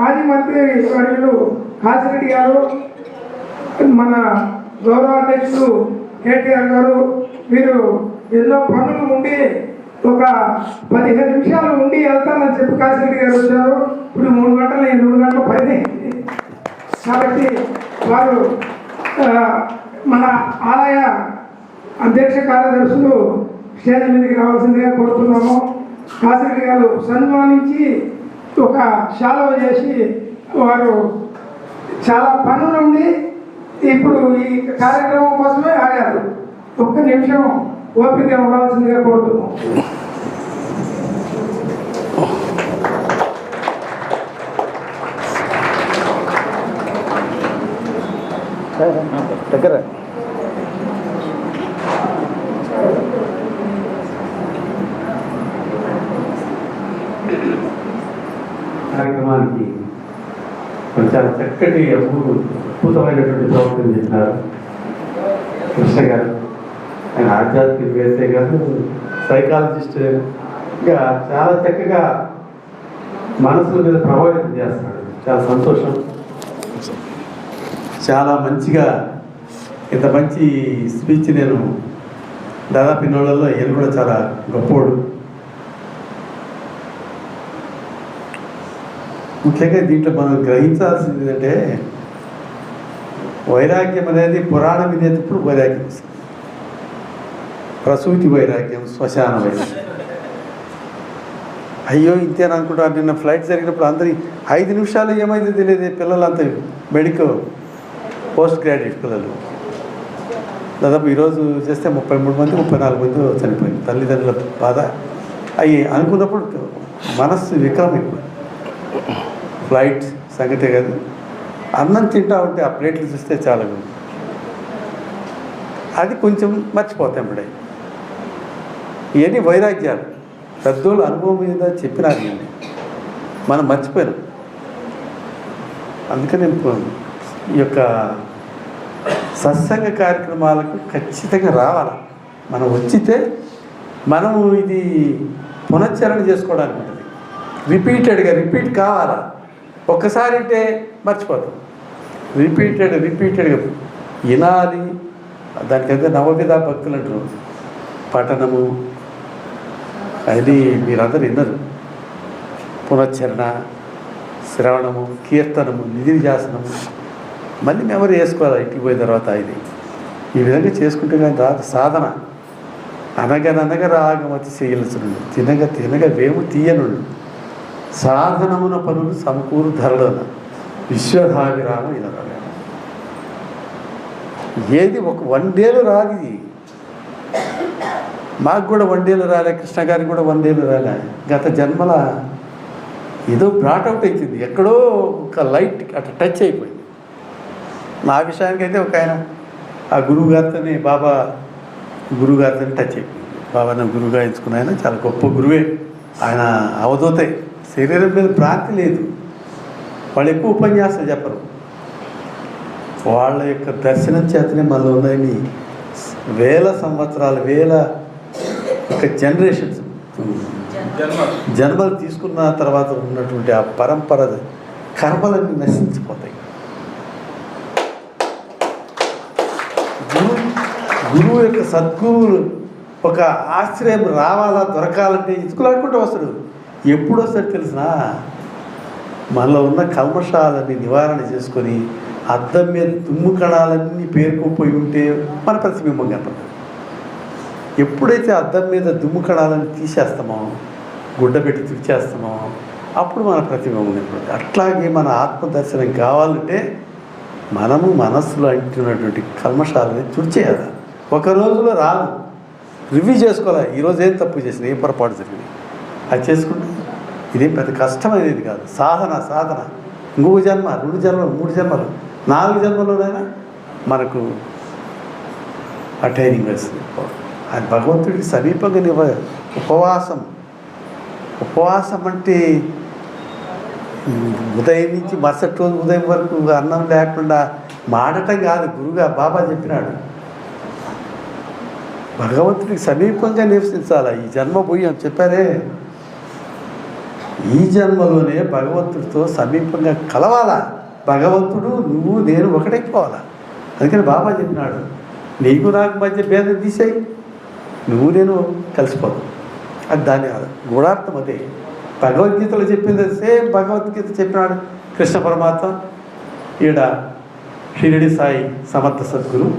మాజీ మంత్రి వర్యులు కాసిరెడ్డి గారు మన గౌరవ అధ్యక్షులు కేటీఆర్ గారు వీరు ఎన్నో పనులు ఉండి ఒక పదిహేను నిమిషాలు ఉండి వెళ్తానని చెప్పి కాసిరెడ్డి గారు వచ్చారు. ఇప్పుడు మూడు గంటలు రెండు గంటల పైన కాబట్టి వారు మన ఆలయ అధ్యక్ష కార్యదర్శులు స్టేజ్ మీదకి రావాల్సిందిగా కోరుతున్నాము. కాసిరెడ్డి గారు సన్మానించి ఒక శాలవ చేసి వారు చాలా పనులు ఉండి ఇప్పుడు ఈ కార్యక్రమం కోసమే ఆగారు. ఒక్క నిమిషం ఓపిక ఉండాల్సిందిగా కోరుతున్నాం. దగ్గర కార్యక్రమానికి మరి చాలా చక్కటి అద్భుత అద్భుతమైనటువంటి ప్రవర్తన చేసినారు కృష్ణ గారు ఆయన ఆధ్యాత్మికవేత్తే కాదు సైకాలజిస్ట్ ఇంకా చాలా చక్కగా మనసుల మీద ప్రభావితం చేస్తాడు. చాలా సంతోషం. చాలా మంచిగా ఇంత మంచి స్పీచ్ నేను దాదాపు ఇన్నోళ్ళలో ఈయన కూడా చాలా గొప్పోడు. ముఖ్యంగా దీంట్లో మనం గ్రహించాల్సింది ఏంటంటే వైరాగ్యం అనేది పురాణం వినేటప్పుడు వైరాగ్యం. ప్రసూతి వైరాగ్యం శ్మశాన వైరాగ్యం. అయ్యో ఇంతేనా అనుకుంటా నిన్న ఫ్లైట్ జరిగినప్పుడు అందరి ఐదు నిమిషాలు ఏమైతే తెలియదు పిల్లలంతా. మెడికల్ పోస్ట్ గ్రాడ్యుయేట్ పిల్లలు. దాదాపు ఈరోజు చేస్తే ముప్పై మూడు మంది ముప్పై నాలుగు మంది చనిపోయింది తల్లిదండ్రుల బాధ. అవి అనుకున్నప్పుడు మనస్సు విక్రమైపోయింది ఫ్లైట్ సంగతే కదా. అన్నం తింటా ఉంటే ఆ ప్లేట్లు చూస్తే చాలా అది కొంచెం మర్చిపోతాం ఇప్పుడే. ఇవన్నీ వైరాగ్యాలు. పెద్దోళ్ళు అనుభవం మీద చెప్పినారు ఇవన్నీ మనం మర్చిపోయినాం. అందుకని ఈ యొక్క సత్సంగ కార్యక్రమాలకు ఖచ్చితంగా రావాలి? మనం వచ్చితే మనము ఇది పునశ్చరణ చేసుకోవడానికి ఉంటుంది. రిపీటెడ్గా రిపీట్ కావాలా? ఒక్కసారి అంటే మర్చిపోతాం. రిపీటెడ్ రిపీటెడ్గా వినాలి. దానికైతే నవవిధ భక్తులు అంటారు. పఠనము అది మీరందరూ విన్నారు. పునశ్చరణ శ్రవణము కీర్తనము నిధిధ్యాసనము మళ్ళీ మెమరీ వేసుకోవాలి ఇంటికి పోయిన తర్వాత ఇది. ఈ విధంగా చేసుకుంటే కానీ సాధన. అనగననగ రాగమతి శీలసునుడు తినగ తినగ వేము తీయనుడు. సాధనమున పనులు సమకూరు ధరలోన. విశ్వధావిరామ ఇలా ఏది ఒక వన్ డేలో రాదు మాకు కూడా వన్ డేలో రాలే కృష్ణ గారికి కూడా వన్ డేలో రాలే. గత జన్మల ఏదో బ్రాట్అవుట్ అవుతుంది ఎక్కడో ఒక లైట్ అట్లా టచ్ అయిపోయింది. నా విషయానికి అయితే ఒక ఆయన ఆ గురువు గారితోనే బాబా గురువు గారితో టచ్ అయిపోయింది. బాబా నా గురువుగా ఎంచుకున్న ఆయన చాలా గొప్ప గురువే. ఆయన అవధూతే. శరీరం మీద భ్రాంతి లేదు. వాళ్ళు ఎక్కువ ఉపన్యాసాలు చెప్పరు. వాళ్ళ యొక్క దర్శనం చేతనే మనలో ఉన్నాయని వేల సంవత్సరాలు వేల ఒక జనరేషన్స్ జన్మలు. తీసుకున్న తర్వాత ఉన్నటువంటి ఆ పరంపర కర్మలన్నీ నశించిపోతాయి. గురువు గురువు యొక్క సద్గురువు ఒక ఆశ్రయం రావాలా దొరకాలంటే ఇసుకులాడుకుంటూ వస్తాడు. ఎప్పుడు తెలిసినా? మనలో ఉన్న కల్మషాలని నివారణ చేసుకొని అద్దం మీద తుమ్ము కణాలన్నీ పేరుకుపోయి ఉంటే మన ప్రతిబింబం కనపడదు ఎప్పుడైతే అద్దం మీద దుమ్ము కణాలను తీసేస్తామో గుడ్డ పెట్టి తుడిచేస్తామో అప్పుడు మన ప్రతిబింబం కనపడదు అట్లాగే మన ఆత్మదర్శనం కావాలంటే మనము మనస్సులో అంటున్నటువంటి కల్మషాలని తుడిచేయాలి. ఒక రోజులో రాదు రివ్యూ చేసుకోవాలి. ఈరోజు ఏం తప్పు చేసిన ఏం పొరపాటు జరిగింది అది చేసుకుంటే ఇదేం పెద్ద కష్టమైనది కాదు. సాధన సాధన. ఇంకొక జన్మ రెండు జన్మలు మూడు జన్మలు నాలుగు జన్మలోనైనా మనకు ఆ వస్తుంది. అది భగవంతుడికి సమీపంగా నివ ఉపవాసం. ఉపవాసం అంటే ఉదయం నుంచి మరుసటి రోజు ఉదయం వరకు అన్నం లేకుండా మాడటం కాదు. గురుగా బాబా చెప్పినాడు. భగవంతుడికి సమీపంగా నివసించాలా? ఈ జన్మ పోయి అని చెప్పారే. ఈ జన్మలోనే భగవంతుడితో సమీపంగా కలవాలా? భగవంతుడు నువ్వు నేను ఒకటైపోవాలా? అందుకని బాబా చెప్పినాడు నీకు నాకు మధ్య భేదం తీసేయి. నువ్వు నేను కలిసిపోదు. అది దాని గూఢార్థం అదే. భగవద్గీతలో చెప్పింది సేమ్ భగవద్గీత చెప్పినాడు కృష్ణ పరమాత్మ. ఈడ షిరిడి సాయి సమర్థ సద్గురు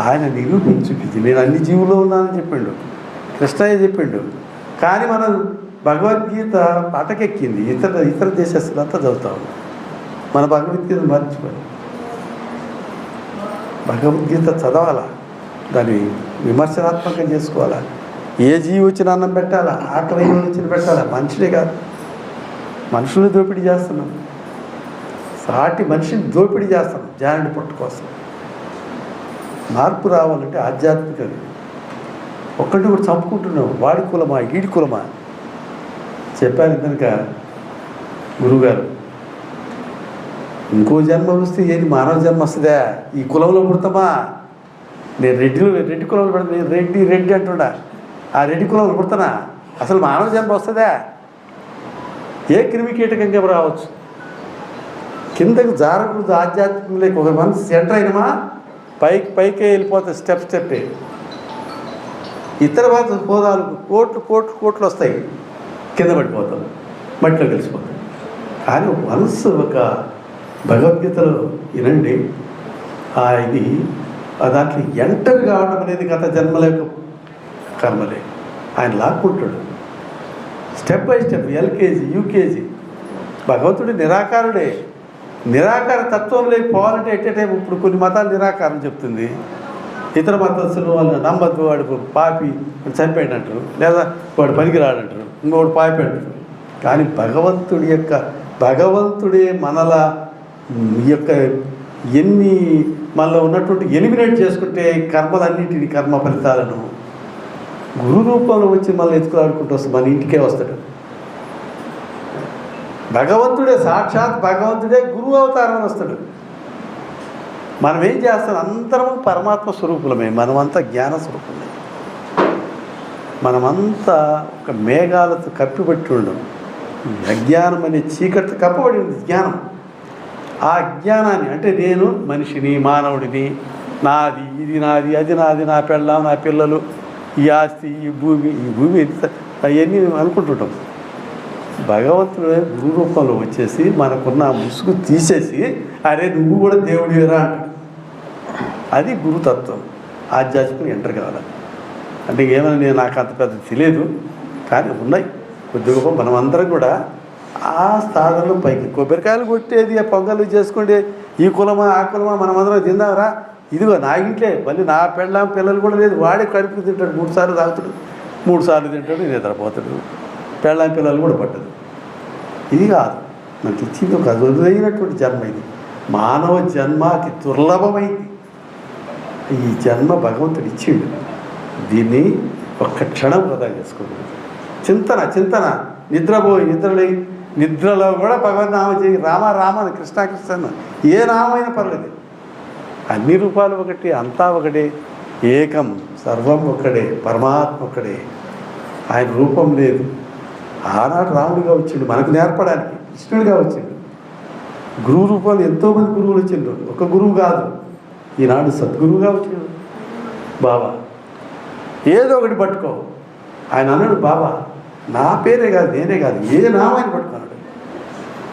ఆయన నిరూపించుకుంది నేను అన్ని జీవులో ఉన్నానని చెప్పిండు. కృష్ణయ్య చెప్పిండు. కానీ మనం భగవద్గీత అటకెక్కింది ఇతర ఇతర దేశస్తులంతా చదువుతాం మన భగవద్గీత మర్చిపోయి. భగవద్గీత చదవాలా? దాన్ని విమర్శనాత్మకం చేసుకోవాలా? ఏ జీవి వచ్చిన అన్నం పెట్టాలా? ఆకలి వచ్చిన పెట్టాలా? మనుషులే కాదు. మనుషుల్ని దోపిడీ చేస్తున్నాం. సాటి మనిషిని దోపిడీ చేస్తాం జానడి పుట్టు కోసం. మార్పు రావాలంటే ఆధ్యాత్మికంగా ఒక్కటి కూడా చంపుకుంటున్నాం. వాడి కులమా? ఈడి కులమా? చెప్పారు కనుక గురువుగారు. ఇంకో జన్మ వస్తే ఏది? మానవ జన్మ వస్తుందా? ఈ కులంలో పుడతామా? నేను రెడ్డిలో రెడ్డి కులంలో పెడతా నేను రెడ్డి రెడ్డి అంటున్నా. ఆ రెడ్డి కులంలో పుడతానా? అసలు మానవ జన్మ వస్తుందా? ఏ క్రిమి కీటకంగా రావచ్చు? కిందకు జారకూడదు ఆధ్యాత్మికం లేక ఒక మనసు సెంటర్ అయినమా? పైకి పైకే వెళ్ళిపోతుంది స్టెప్ స్టెప్పే. ఇతర బాధ హోదాలు కోట్లు కోట్లు కోట్లు వస్తాయి. కింద పడిపోతాం మట్టిలో కలిసిపోతాం. కానీ వన్స్ మనసు ఒక భగవద్గీతలో వినండి ఇది దాంట్లో ఎంటర్ కావడం అనేది గత జన్మల యొక్క కర్మలే. ఆయన లాక్కుంటాడు. Step by step LKG UKG భగవంతుడు నిరాకారుడే. నిరాకార తత్వం లేని పోవాలంటే ఎట్టే టైం ఇప్పుడు కొన్ని మతాలు నిరాకారం చెప్తుంది. ఇతర మతస్థులు వాళ్ళు నమ్మద్దు వాడు పాపి వాడు చనిపోయాడు అంటారు లేదా వాడు పనికిరాడంటారు. ఇంకోటి పాయ అంటారు కానీ భగవంతుడి యొక్క భగవంతుడే మనల ఈ యొక్క ఎన్ని మనలో ఉన్నటువంటి ఎలిమినేట్ చేసుకుంటే కర్మలన్నింటిని కర్మ ఫలితాలను గురు రూపంలో వచ్చి మనల్ని ఎత్తుకులాడుకుంటూ వస్తే మన ఇంటికే వస్తాడు. భగవంతుడే సాక్షాత్ భగవంతుడే గురువు అవతారం వస్తాడు. మనం ఏం చేస్తాం? అందరం పరమాత్మ స్వరూపులమే. మనమంతా జ్ఞాన స్వరూపమే మనమంతా ఒక మేఘాలతో కప్పిపెట్టి ఉండం అజ్ఞానం అనే చీకటితో కప్పబడి ఉంది జ్ఞానం. ఆ జ్ఞానాన్ని అంటే నేను మనిషిని మానవుడిని నాది ఇది నాది అది నాది నా పెళ్ళాం నా పిల్లలు ఈ ఆస్తి ఈ భూమి ఈ భూమి ఎంత అవన్నీ అనుకుంటుంటాం. భగవంతుడు గురు రూపంలో వచ్చేసి మనకున్న ముసుగు తీసేసి అరే నువ్వు కూడా దేవుడివేరా అంటాడు. అది గురుతత్వం. ఆధ్యాత్మికం ఎంటర్ కావాలి. అంటే ఏమైనా నేను నాకు అంత పెద్ద తెలియదు కానీ ఉన్నాయి. కొద్ది గొప్ప. కూడా ఆ స్థానంలో పైకి కొబ్బరికాయలు కొట్టేది ఆ పొంగలు చేసుకుంటే ఈ కులమా ఆ కులమా మనమందరం తిందామరా ఇదిగో నా ఇంట్లే మళ్ళీ నా పెళ్ళాం పిల్లలు కూడా లేదు. వాడే కడుపు తింటాడు మూడు సార్లు తాగుతాడు మూడు సార్లు తింటాడు నిద్రపోతాడు. పెళ్ళాం పిల్లలు కూడా పట్టదు. ఇది కాదు. మనకి ఇచ్చింది ఒక అరుదైనటువంటి జన్మ ఇది. మానవ జన్మ అతి దుర్లభమైంది. ఈ జన్మ భగవంతుడు ఇచ్చిండు. దీన్ని ఒక్క క్షణం వృధా చేసుకోకూడదు. చింతన చింతన. నిద్రపోయి నిద్రలే. నిద్రలో కూడా భగవన్ నామ చేయి రామ రామ అని కృష్ణ కృష్ణ ఏ నామైనా పర్లేదు అన్ని రూపాలు ఒకటి అంతా ఒకటే. ఏకం సర్వం ఒక్కడే పరమాత్మ ఒక్కడే ఆయన రూపం లేదు. ఆనాడు రాముడిగా వచ్చిండు. మనకు నేర్పడానికి కృష్ణుడిగా వచ్చిండు. గురువు రూపాలు ఎంతోమంది గురువులు వచ్చిండ్రు. ఒక గురువు కాదు. ఈనాడు సద్గురువుగా వచ్చిండు. బాబా ఏదో ఒకటి పట్టుకో. ఆయన అన్నాడు బాబా నా పేరే కాదు నేనే కాదు ఏ నామాన్ని పట్టుకున్నాడు?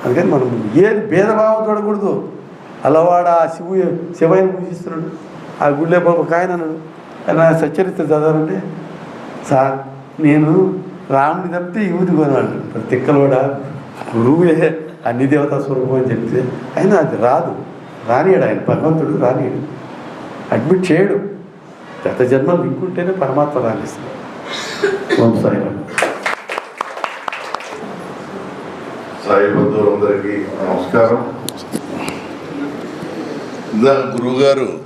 అందుకని మనం ఏది భేదభావం చూడకూడదు. అలవాడ ఆ శివు శివయ్యని పూజిస్తున్నాడు. ఆ గుళ్ళే బాబు ఒక ఆయన అన్నాడు నా సచ్చరిత్ర చదవాలంటే సార్ నేను రాముని తప్పితే యూది కొనాడు ప్రతి తిక్కలోడ గురువే అన్ని దేవతా స్వరూపం అని చెప్తే. అయినా అది రాదు. రానియాడు ఆయన భగవంతుడు రానియాడు. అడ్మిట్ చేయడు. గత జన్మలు ఇంకుంటేనే పరమాత్మ రాణిస్తాడు ఓం సాయిరామ్. సాయి బంధువులందరికీ నమస్కారం. ఇందాక గురువుగారు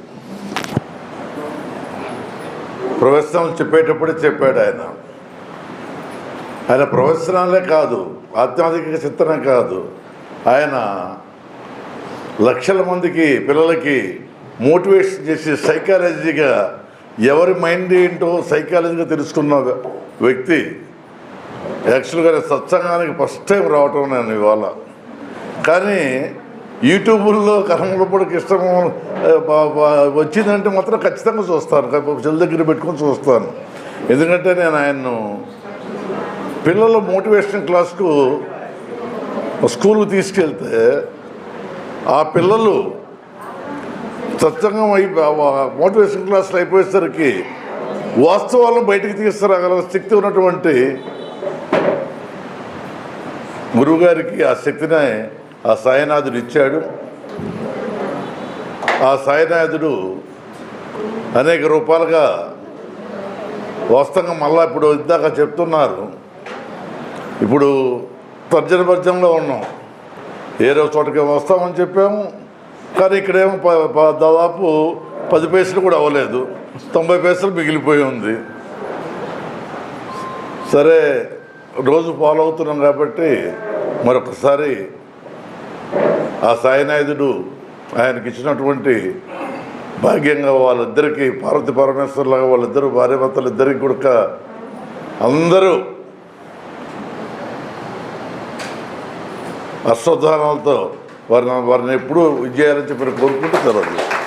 ప్రవచనాలు చెప్పేటప్పుడే చెప్పాడు ఆయన. ఆయన ప్రవచనాలే కాదు ఆధ్యాత్మిక చింతన కాదు. ఆయన లక్షల మందికి పిల్లలకి మోటివేషన్ చేసి సైకాలజీగా ఎవరి మైండ్ ఏంటో సైకాలజీగా తెలుసుకున్న వ్యక్తి యాక్చువల్గా సత్సంగానికి ఫస్ట్ టైం రావటం నేను ఇవాళ. కానీ యూట్యూబుల్లో కర్మలపూడికి ఇష్టం వచ్చిందంటే మాత్రం ఖచ్చితంగా చూస్తాను. చెల్లి దగ్గర పెట్టుకొని చూస్తాను. ఎందుకంటే నేను ఆయన్ను పిల్లల మోటివేషన్ క్లాస్కు స్కూల్కి తీసుకెళ్తే ఆ పిల్లలు సత్సంగం అయి మోటివేషన్ క్లాసులు అయిపోయేసరికి వాస్తవాలను బయటికి తీసుకురాగల శక్తి ఉన్నటువంటి గురువుగారికి ఆ శక్తిని ఆ సాయనాథుడు ఇచ్చాడు. ఆ సాయనాథుడు అనేక రూపాలుగా వాస్తవంగా మళ్ళా ఇప్పుడు ఇందాక చెప్తున్నారు. ఇప్పుడు తర్జన భర్జనలో ఉన్నాం. ఏదో చోటకి వస్తామని చెప్పాము. కానీ ఇక్కడేమో ప- దాదాపు పది పైసలు కూడా అవ్వలేదు. తొంభై పైసలు మిగిలిపోయి ఉంది. సరే రోజు ఫాలో అవుతున్నాం కాబట్టి మరొకసారి ఆ సాయినాయుధుడు ఆయనకి ఇచ్చినటువంటి భాగ్యంగా వాళ్ళిద్దరికీ పార్వతి పరమేశ్వర్లాగా వాళ్ళిద్దరూ భార్యాభర్తలు ఇద్దరికి కూడా అందరూ అశ్వధానాలతో వారిని వారిని ఎప్పుడూ విజయాలని చెప్పి కోరుకుంటూ తెలదు